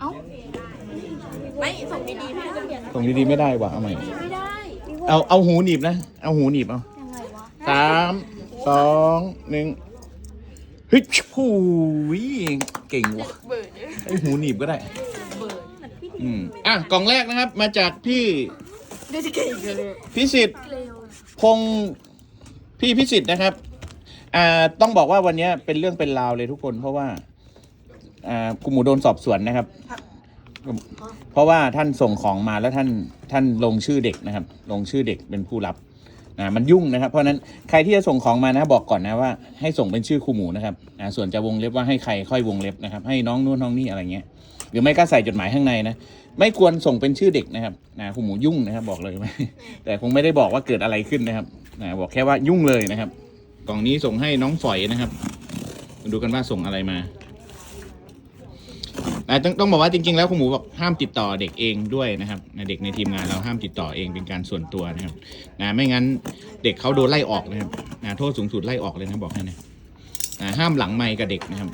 เอ้าไม่ส่งดีๆพี่จะเปลี่ยนส่งดีๆไม่ได้ว่ะเอาใหม่ ไม่ได้เอาเอาหูหนีบนะ เอาหูหนีบเอายังไงวะสามสองหนึ่งเฮ้ยผูยเก่งว่ะเบิร์ดไอหูหนีบก็ได้เบิร์ดอืมอะกล่องแรกนะครับ มาจากพี่เดี๋ยวจะเก่งเลยพิสิทธิ์พงษ์พี่พิสิทธิ์นะครับ อ่าต้องบอกว่าวันนี้เป็นเรื่องเป็นราวเลยทุกคนเพราะว่า อ่าคุณหมูโดนสอบสวนนะครับ เพราะว่าท่านส่งของมาแล้วท่านท่านลงชื่อเด็กนะครับ ลงชื่อเด็กเป็นผู้รับนะมันยุ่งนะครับ เพราะฉะนั้นใครที่จะส่งของมานะบอกก่อนนะว่าให้ส่งเป็นชื่อครูหมูนะครับอ่าส่วนจะวงเล็บว่าให้ใครค่อยวงเล็บนะครับ ให้น้องนู่นน้องนี่อะไรเงี้ยหรือไม่ก็ใส่จดหมายข้างในนะไม่ควรส่งเป็นชื่อเด็กนะครับนะครูหมูยุ่งนะครับ บอกเลยแต่คงไม่ได้บอกว่าเกิดอะไรขึ้นนะครับนะบอกแค่ว่ายุ่งเลยนะครับ กล่องนี้ส่งให้น้องฝอยนะครับมาดูกันว่าส่งอะไรมา แต่ต้องต้องบอกว่าจริง ๆ แล้วครูหมูบอกห้ามติดต่อเด็กเองด้วยนะครับเด็กในทีมงานเราห้ามติดต่อเองเป็นการส่วนตัวนะครับนะไม่งั้นเด็กเขาโดนไล่ออกนะครับนะโทษสูงสุดไล่ออกเลยนะบอกให้นะนะห้ามหลังไมค์กับเด็กนะครับ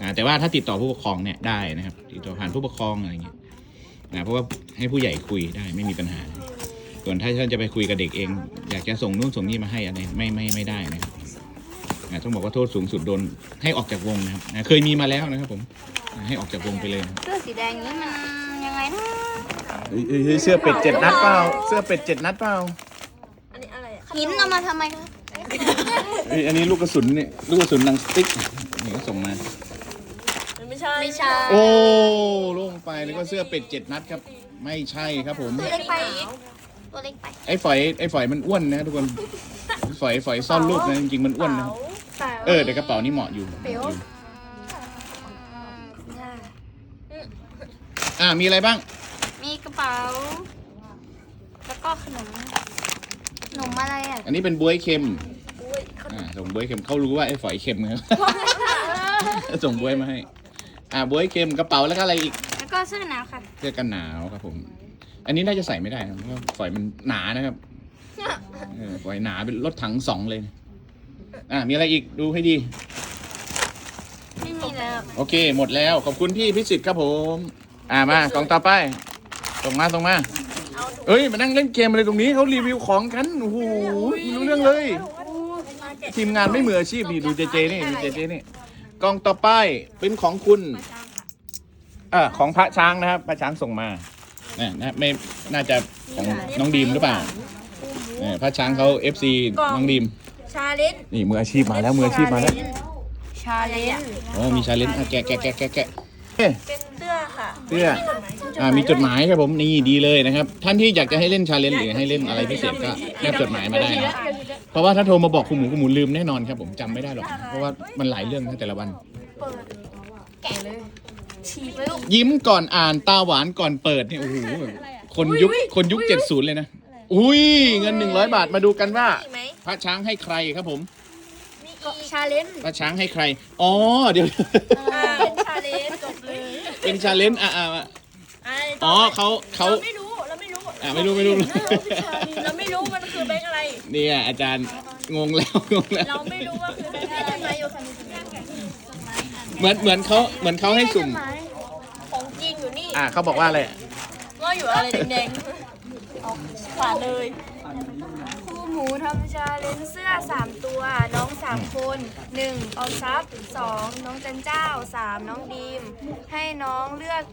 นะแต่ว่าถ้าติดต่อผู้ปกครองเนี่ยได้นะครับ ติดต่อผ่านผู้ปกครองอะไรอย่างเงี้ยนะเพราะว่าให้ผู้ใหญ่คุยได้ไม่มีปัญหา ส่วนถ้าท่านจะไปคุยกับเด็กเอง อยากจะส่งนู่นส่งนี่มาให้อะไรไม่ไม่ไม่ได้นะครับอ่าต้องบอกว่าโทษสูงสุดโดนให้ออกจากวงนะครับอ่าเคยมีมาแล้วนะครับผม ให้ออกจากวงไปเลยนะเสื้อสีแดงนี้มันยังไงนะเฮ้ยเฮ้ยเฮ้ยเสื้อเป็ดเจ็ดนัดเปล่า เสื้อเป็ดเจ็ดนัดเปล่าอันนี้อะไรอะหินเอามาทำไมคะเฮ้ยอันนี้ลูกกระสุนนี่ลูกกระสุนหนังสติ๊กนี่ก็ส่งมา มันไม่ใช่ไม่ใช่โอ้ลงไปแล้วก็เสื้อเป็ดเจ็ดนัดครับ ไม่ใช่ครับผม ตัวเล็กไปตัวเล็กไปไอ้ฝอยไอ้ฝอยมันอ้วนนะทุกคนฝอยฝอยซ่อนรูปนะจริงๆมันอ้วนนะ เป๋าเออแต่กระเป๋านี่เหมาะอยู่ เป๋ว อ่ามีอะไรบ้าง มีกระเป๋า แล้วก็ขนม ขนมอะไรอะอันนี้เป็นบวยเค็มอุ้ยขนอ่ามส่งบวยเค็มเขารู้ว่าไอ้ฝอยเค็มครับส่งบวยมาให้ อ่าบวยเค็มกระเป๋าแล้วก็อะไรอีก แล้วก็เสื้อหนาวค่ะเสื้อกันหนาวครับผม อันนี้น่าจะใส่ไม่ได้นะเพราะว่าฝอยมันหนานะครับเออฝอยหนาเป็นรถถังสองเลย อ่ามีอะไรอีกดูให้ดี ไม่มีแล้ว โอเค หมดแล้ว ขอบคุณพี่พิสิทธิ์ครับผม อ่ามากล่องต่อไปส่งมาส่งมาเอ้ยมานั่งเล่นเกมอะไรตรงนี้เขารีวิวของกันโอ้โหไม่รู้เรื่องเลย ทีมงานไม่มืออาชีพนี่ดูเจเจนี่ดูเจเจนี่กล่องต่อไปเป็นของคุณเออของพระช้างนะครับพระช้างส่งมาเนี่ยนะไม่น่าจะของน้องดีมหรือเปล่าเออพระช้างเขาเอฟซีน้องดีมชาเลนจ์นี่มืออาชีพมาแล้วมืออาชีพมาแล้วชาเลนจ์โอ้มีชาเลนจ์อะแกะแกะแกะแกะแกะเอ้ยเป็น เสื้อค่ะเสื้ออ่ามีจดหมายครับผมนี่ดีเลยนะครับ ท่านที่อยากจะให้เล่นชาเลนจ์หรือให้เล่นอะไรพิเศษก็แนบจดหมายมาได้นะเพราะว่าถ้าโทรมาบอกคุณหมูคุณหมูลืมแน่นอนครับผมจำไม่ได้หรอกเพราะว่ามันหลายเรื่องนะแต่ละวัน แกะเลยฉีกไปลูกยิ้มก่อนอ่านตาหวานก่อนเปิดเนี่ยโอ้โหคนยุคคนยุคเจ็ดศูนย์เลยนะอุ้ยเงินหนึ่งร้อยบาทมาดูกันว่ามีไหมพระช้างให้ใครครับผม มีอีกชาเลนจ์พระช้างให้ใครอ๋อเดี๋ยว อ่าเป็นชาเลนจ์จบ เลยเป็นชาเลนจ์อะอะอะอ่าอ๋อเขาเขาเราไม่รู้ เราไม่รู้อะไม่รู้ไม่รู้ เราไม่รู้มันคือแบงค์อะไรเนี่ยอาจารย์งงแล้วงงแล้ว เราไม่รู้ว่าคือแบงค์อะไรอยู่ค่ะเหมือนเหมือนเขาเหมือนเขาให้สุ่ม ของจริงอยู่นี่อ่าเขาบอกว่าอะไร ก็อยู่อะไรแดงๆเอาฝาดเลยคู่ หมูทำชาเลนจ์เสื้อ 3 ตัว น้อง 3 คน 1. ออมทรัพย์ 2. น้องจันเจ้า 3. น้องดีม ให้น้องเลือก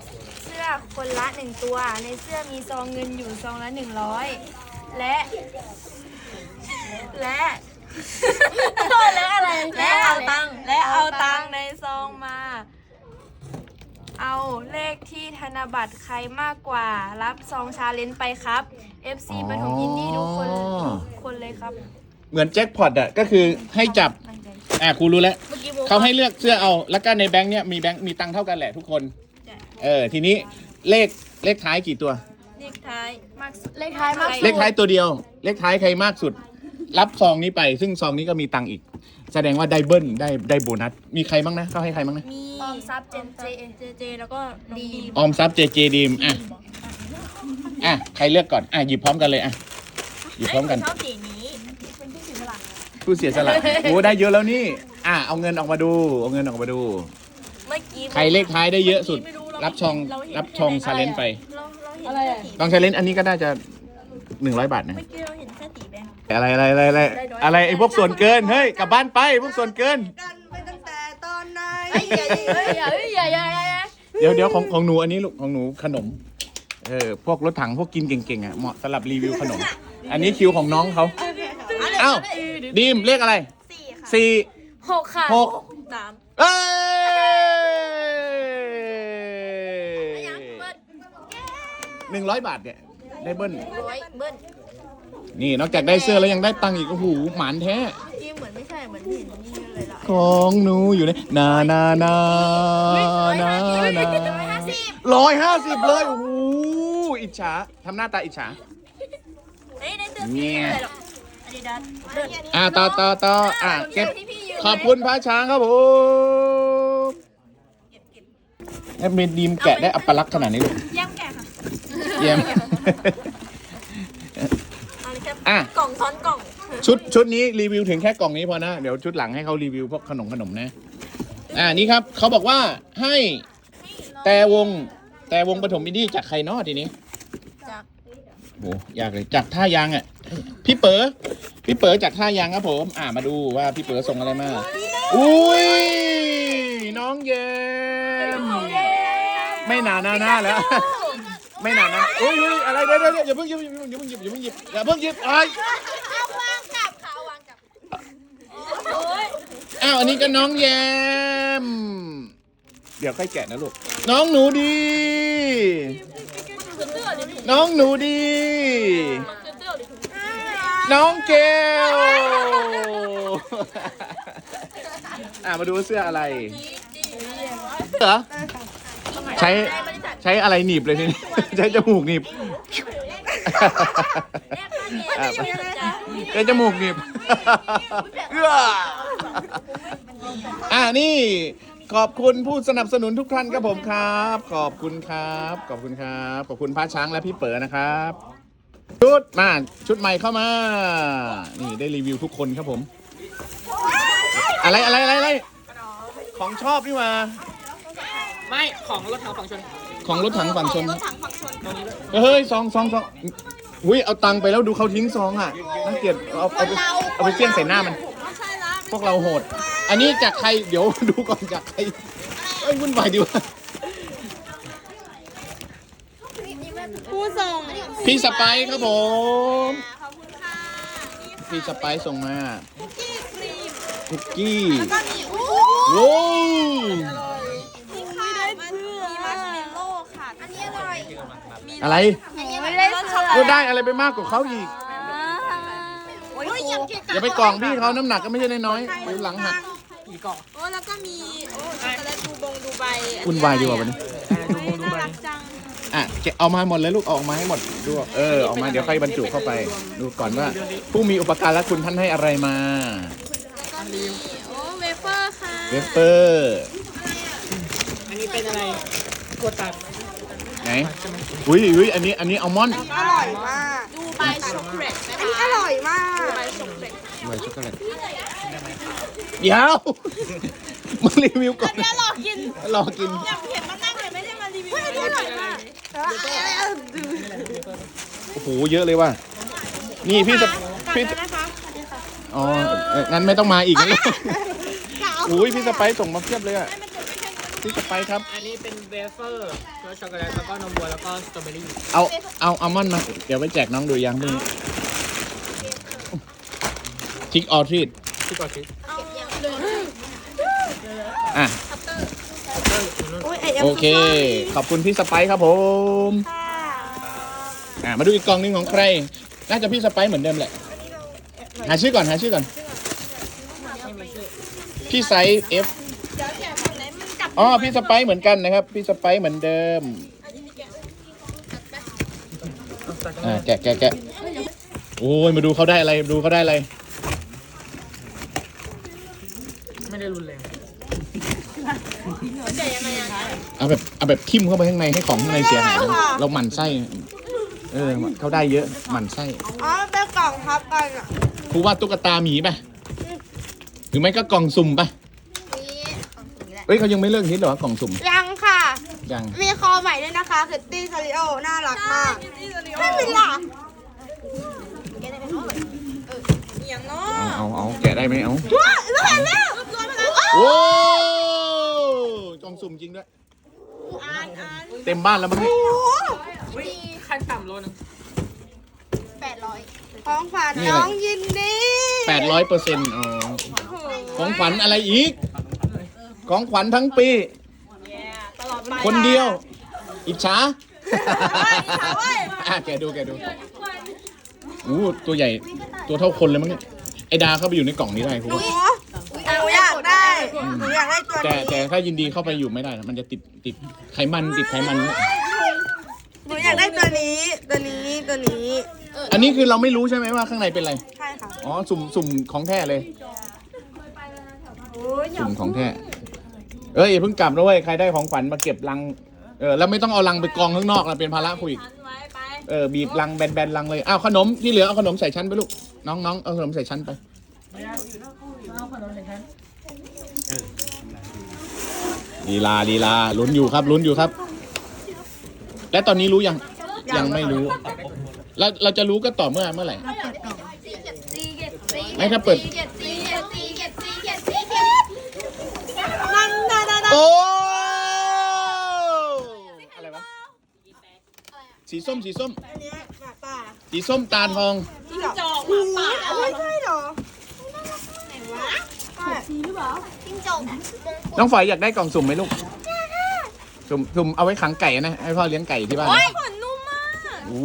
เสื้อคนละ 1 ตัว ในเสื้อมีซองเงินอยู่ซองละ 100 และ และแล้วอะไรและเอาตังค์และเอาตังค์ในซองมา เอาเลขที่ธนบัตรใครมากกว่า รับซองชาเลนจ์ไปครับ FC ปฐมยินดีทุกคนอ๋อ ทุกคนเลยครับเหมือนแจ็คพอตอะก็คือให้จับ อ่าครูรู้แล้ว เมื่อกี้โบเขาให้เลือกเสื้อเอา แล้วก็ในแบงค์เนี้ยมีแบงค์มีตังค์เท่ากันแหละทุกคน เออ ทีนี้เลขเลขท้ายกี่ตัว เลขท้ายมากสุดเลขท้ายมากสุด เลขท้ายตัวเดียว เลขท้ายใครมากสุด รับซองนี้ไป ซึ่งซองนี้ก็มีตังค์อีกแสดงว่าได้เบิ้ลได้ได้โบนัส มีใครบ้างนะเขาให้ใครบ้างนะ มีออมทรัพย์เจนเจเจเจแล้วก็น้องดีมออมทรัพย์เจเจดีมอะ อะ ใครเลือกก่อน อะ หยิบพร้อมกันเลยอะ หยิบพร้อมกัน ชอบสีนี้ผู้เสียสละ โอ้ได้เยอะแล้วนี่ อะ เอาเงินออกมาดู เอาเงินออกมาดู เมื่อกี้ใครเลขท้ายได้เยอะสุดไม่รู้หรรับชอง รับชองซาเลนไปอะไรอะลองซาเลนอันนี้ก็น่าจะหนึ่งร้อยบาทนะ เมื่อกี้ อะไรอะไรอะไรอะไรอะไรไอ้พวกส่วนเกินเฮ้ยกลับบ้านไปพวกส่วนเกินกันไปตั้งแต่ตอนไหนเฮ้ยอย่าเฮ้ยอย่าเฮ้ยอย่าอย่าอย่าอย่าเดี๋ยวเดี๋ยวของของหนูอันนี้ลูกของหนูขนมเออพวกรถถังพวกกินเก่งๆอะเหมาะสำหรับรีวิวขนม อันนี้คิวของน้องเขาอ้าวดีมเลขอะไรสี่ค่ะสี่หกค่ะหกสามเอ้ยยังเบิ้ลหนึ่งร้อยบาทเนี่ยได้เบิ้ลร้อยเบิ้ล นี่นอกจากได้เสื้อแล้วยังได้ตังค์อีกโอ้โหหมานแท้จริงเหมือนไม่ใช่เหมือนเห็นนี่เลยล่ะของหนูอยู่ในนานานานานาร้อยห้าสิบเลยโอ้โหอิจฉาทำหน้าตาอิจฉาเฮ้ยในเสื้อเนี่ยอะไรหรอกอาดิดาสเลิศอ่าต่อต่อต่ออะเก็บขอบคุณพระช้างครับผมแอดมินดีมแกะได้อัปลักษณ์ขนาดนี้เลยย่ำแก่ค่ะ เยี่ยมเอาเลยครับอะ กล่องซ้อนกล่องชุดชุดนี้รีวิวถึงแค่กล่องนี้พอนะ เดี๋ยวชุดหลังให้เขารีวิวพวกขนมขนมนะ อ่านี่ครับเขาบอกว่าให้แต่วงแต่วงปฐมมินดี้จากใครเนาะทีนี้จากโหอยากเลยจากท่ายางอะพี่เป๋อพี่เป๋อจากท่ายางครับผม อ่ามาดูว่าพี่เป๋อส่งอะไรมาอุ้ยน้องเยมไม่หนาหน้าหน้าแล้ว ไม่หนาหน้าอุ้ยอุ้ยอะไรเดี๋ยวเดี๋ยวเดี๋ยวอย่าเพิ่งหยิบอย่าเพิ่งหยิบอย่าเพิ่งหยิบอย่าเพิ่งหยิบอย่าเพิ่งหยิบไอ้ยวางกับขาวางกับอ้าวอันนี้ก็น้องแยม เดี๋ยวค่อยแกะนะลูก น้องหนูดีน้องหนูดีน้องเกลอะมาดูว่าเสื้ออะไรเหรอ ใช้ใช้อะไรหนีบเลยทีนี้ ใช้จมูกหนีบอะใช้จมูกหนีบเอื้ออะนี่ขอบคุณผู้สนับสนุนทุกท่านครับผมครับ ขอบคุณครับ ขอบคุณครับ ขอบคุณพระช้างและพี่เป๋อนะครับ ชุดมาชุดใหม่เข้ามา นี่ได้รีวิวทุกคนครับผม อะไรอะไรอะไรอะไรของชอบนี่หว่า ไม่ของรถถังฝั่งชนของรถถังฝั่งชน รถถังฝั่งชนเฮ้ยซองซองซองอุ้ยเอาตังค์ไปแล้วดูเขาทิ้งซองอะน่าเกลียดเอาเอาไปเอาไปเฟี้ยงใส่หน้ามัน ใช่ละพวกเราโหด อันนี้จากใครเดี๋ยวดูก่อนจากใครเอ้ยวุ่นวายดีวะผู้ส่งพี่สไปซ์ครับผม ขอบคุณค่ะพี่สไปซ์ส่งมากี้ครีมคุกกี้ก็มีอู้โว้ว นี่ค่ะมันมีมัชเมลโล่ค่ะ อันนี้อร่อย อะไรอันนี้ไม่ได้รสช็อกโกก็แลตได้อะไรไปมากกว่าเขาอีก โอ้ยยังกินอย่าไปกล่องพี่เขาน้ำหนักก็ไม่ใช่น้อยๆเดี๋ยวหลังหักกี่กล่องโอ้แล้วก็มีโอ้ช็อกโกแลตดูบงดูใบวุ่นวายดีกว่าวันนี้ดูมงดูน่าไปรักจังอะแกะเอามาหมดเลยลูกเอาออกมาให้หมดดูเออออกมาเดี๋ยวค่อยบรรจุเข้าไป ดูก่อนว่า ผู้มีอุปการะคุณท่านให้อะไรมาแล้วก็มีโอ้เวเฟอร์ค่ะเวฟเฟอร์อันนี้เป็นอะไรกดตัด ไหน อุ้ยอุ้ยอันนี้ อันนี้อัลมอนด์อร่อยมากดูใบช็อกโกแลตอันนี้อร่อยมากใบช็อกโกแลตไวช็อกโกแลตเดี๋ยวมารีวิวก่อนเดี๋ยวรอกินรอกิน อยากเห็นมันนั่งเลยไม่ได้มารีวิวอันนี้อร่อยมากโอ้โห เยอะเลยว่ะ นี่พี่จะพี่จะนะคะอ๋อเอ่องั้นไม่ต้องมาอีกนะลูกอุ้ยพี่สไปซ์ส่งมาเพียบเลยอะ พี่สไปซ์ครับ อันนี้เป็นเวเฟอร์รสช็อกโกแลตแล้วก็นมวัวแล้วก็สตรอเบอรี่เอาเอาอัลมอนด์มาเดี๋ยวไปแจกน้องดูยังพรุ่งนี้ทิกออทรีดที่กดซื้ออะโอเค ขอบคุณพี่สไปซ์ครับผมอะมาดูอีกกล่องหนึงของใคร น่าจะพี่สไปซ์เหมือนเดิมแหละ หาชื่อก่อนหาชื่อก่อน พี่ไซส์ F อ๋อพี่สไปซ์เหมือนกันนะครับ พี่สไปซ์เหมือนเดิมอ่าแกะแกะแกะโอ้ยมาดูเขาได้อะไรดูเขาได้อะไร ไม่ได้รุนแรงเอาแบบเอาแบบทิ่มเข้าไปข้างในให้ของข้างในเสียหายเราหมั่นไส้เออเขาได้เยอะหมั่นไส้อ๋อเป็นกล่องพับกันอะครูว่าตุ๊กตาหมีป่ะหรือไม่ก็กล่องสุ่มป่ะ เอ้ยเขายังไม่เลิกฮิตเหรอกล่องสุ่มยังค่ะ ยังมีคอใหม่ด้วยนะคะคิตตี้ซาริโอน่ารักมากไม่เป็นหรอเอาเอาเอาแกะได้ไหมเอาว้าแล้วเห็นแล้วโอ้กล่องสุ่มจริงด้วยเต็มบ้านแล้วมั้งเนี่ยขั้นต่ำโลนึงของขวัญนี่อะไรน้องยินดีแปดร้อยเปอร์เซ็นต์อ๋อของขวัญอะไรอีก ของขวัญทั้งปีคนเดียว อิจฉาอะแกดูแกดูอู้ตัวใหญ่ตัวเท่าคนเลยมั้งเนี่ยไอดาเข้าไปอยู่ในกล่องนี้ได้คุณหนูหนูอยากได้หนูอยากได้ตัวแต่นี้แต่ถ้ายินดีเข้าไปอยู่ไม่ได้นะมันจะติดติดไขมันติดไขมัน หนูอยากได้ตัวนี้ตัวนี้ตัวนี้อันนี้คือเราไม่รู้ใช่ไหมว่าข้างในเป็นอะไร ใช่ค่ะอ๋อ สุ่มสุ่มของแท้เลย สุ่มของแท้ เอ้ยอย่าเพิ่งกลับนะเว้ยใครได้ของขวัญมาเก็บลังเออแล้วไม่ต้องเอาลังไปกองข้างนอกนะเป็นภาระคุยอีกเออบีบลังแบนๆลังเลยอ้าวขนมที่เหลือเอาขนมใส่ชั้นไปลูกน้องน้องเอาขนมใส่ชั้นไปลีลาลีลาลุ้นอยู่ครับลุ้นอยู่ครับ และตอนนี้รู้ยังยังไม่รู้เราเราจะรู้ก็ต่อเมื่อเมื่อไหร่ ไม่ถ้าเปิดนั่นนั่นนั่น โอ้อะไรวะ สีส้มสีส้ม อันเนี้ยหมาป่าสีส้มตาทองที่จอกหมาป่าไม่ใช่หรอไหนวะใช่น้องฝอยอยากได้กล่องสุ่มไหมลูกสุ่มสุ่มเอาไว้ขังไก่นะ ให้พ่อเลี้ยงไก่ที่บ้านขนนุ่มมากโอ้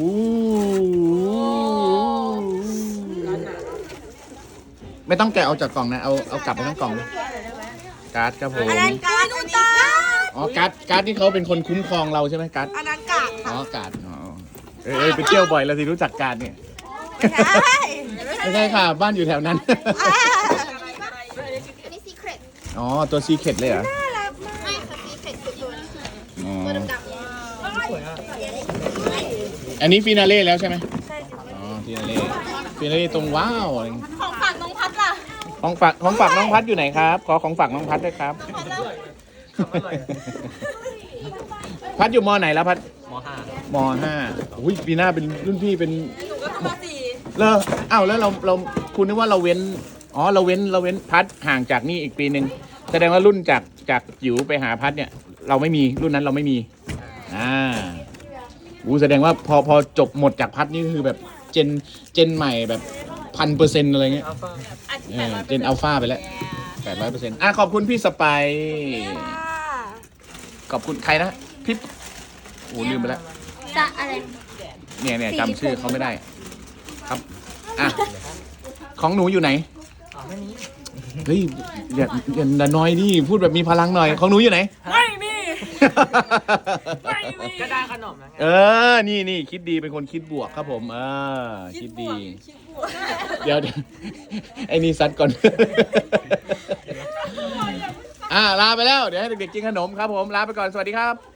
ไม่ต้องแกะเอาจากกล่องนะ เอาเอากลับไปทั้งกล่องเลย การ์ดครับผม อันนั้นการ์ดอันนี้การ์ดอ๋อ การ์ด การ์ดที่เขาเป็นคนคุ้มครองเราใช่ไหมการ์ด อันนั้นกาดอ๋ค่ะอ การ์ด อ๋อ เอยเอยไปเที่ยวบ่อยแล้วสิรู้จักการ์ดเนี่ย ไม่ใช่ไม่ใช่ค่ะ บ้านอยู่แถวนั้น อ่าอันนี้ซีเครตอ๋อ ตัวซีเคดเลยเหรอ ไม่ค่ะซีเครตคือตัวนี้อ๋อตัวดำอันนี้ฟินาเล่แล้วใช่ไหมอ๋อ ฟินาเล่ ฟินาเล่ตรงว้าวอะไรของฝากน้องพัดล่ะ ของฝากของฝากน้องพัดอยู่ไหนครับ ขอของฝากน้องพัดด้วยครับ พัดอยู่มอไหนแล้วพัดมห้ามห้าอุ้ยปีหน้าเป็นรุ่นพี่เป็นเลออ้าวแล้วเราเราคุณนึกว่าเราเว้น อ๋อ เราเว้นเราเว้นพัดห่างจากนี่อีกปีหนึ่งแสดงว่ารุ่นจากจากจิ๋วไปหาพัดเนี่ย เราไม่มีรุ่นนั้นเราไม่มี อ่าอู้แสดงว่าพอพอจบหมดจากพัดนี่คือแบบเจนเจนใหม่แบบ พันเปอร์เซ็นต์อะไรเงี้ยอัลฟาเออเจนอัลฟาไปแล้วแปดร้อยเปอร์เซ็นต์อะขอบคุณพี่สไปร์ขอบคุณใครนะพี่โอ้ลืมไปแล้วๆจะอะไร เนี่ยเนี่ยจำชื่อเขาไม่ได้ ครับ อะ ของหนูอยู่ไหนอ๋อไม่มีเฮ้ยอย่าอย่าน้อยดิพูดแบบมีพลังหน่อย ของหนูอยู่ไหน ไม่มีก็ได้ขนมนะเออ นี่นี่คิดดีเป็นคนคิดบวกครับผม เออ คิดดี เดี๋ยวเดี๋ยวไอ้นี่ซัดก่อน อ่าลาไปแล้ว เดี๋ยวให้เด็กๆกินขนมครับผม ลาไปก่อน สวัสดีครับ